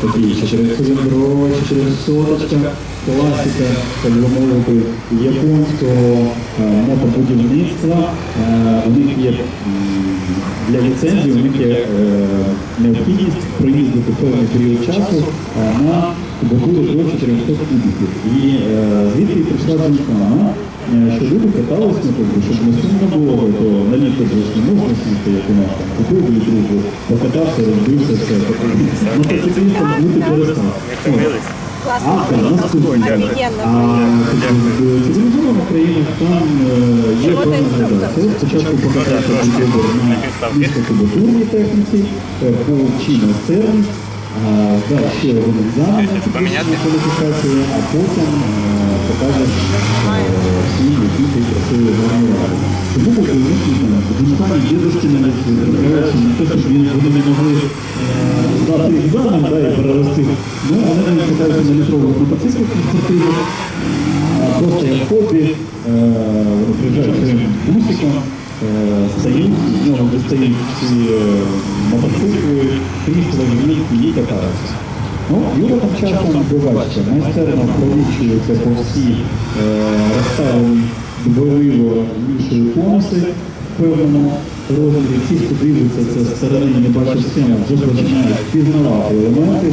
Такі через соточка, класика, так би мовити, японського е, мотобудівництва. Е, У них є для ліцензії, у них є е, необхідність проїздити певний період часу на до 400 кубиків. І е, звідки прийшла думка, е, що люди каталися на тому, щоб не сумно було, то на літо ж не можна сісти, як у нас там купив дві другу, покатався, розбився, все. Мотоциклістом бути перестав. От. Класно. А, так, наступне. Офігенно. А в цивілізованих країнах там е, є певна градація. Спочатку покатався на низькокубатурній техніці, е, повчи майстерність, а, здав ще один а потім е, покаже е, всі, які ти трапляються не могли е. Ну, на літрових просто як хобі, е, приїжджають своїм бусиком, достають ці е, мотоцикли, крісла, лінійки і катаються. Ну, Юра там часом бачите, майстерно провічується по всі е, розставлені двориво іншої конуси в певному розмірі. Ті, хто дивиться це з сторони, не сцену, вже починають пізнавати елементи,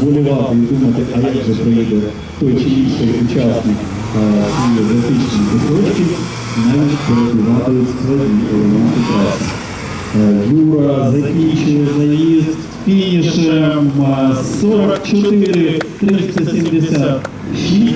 вболівати і думати, а як же приїде той чи інший учасник е, цієї графічної кусочки, навіть перебувати складні елементи праці. Е, Юра закінчує заїзд фінішем е, 44 376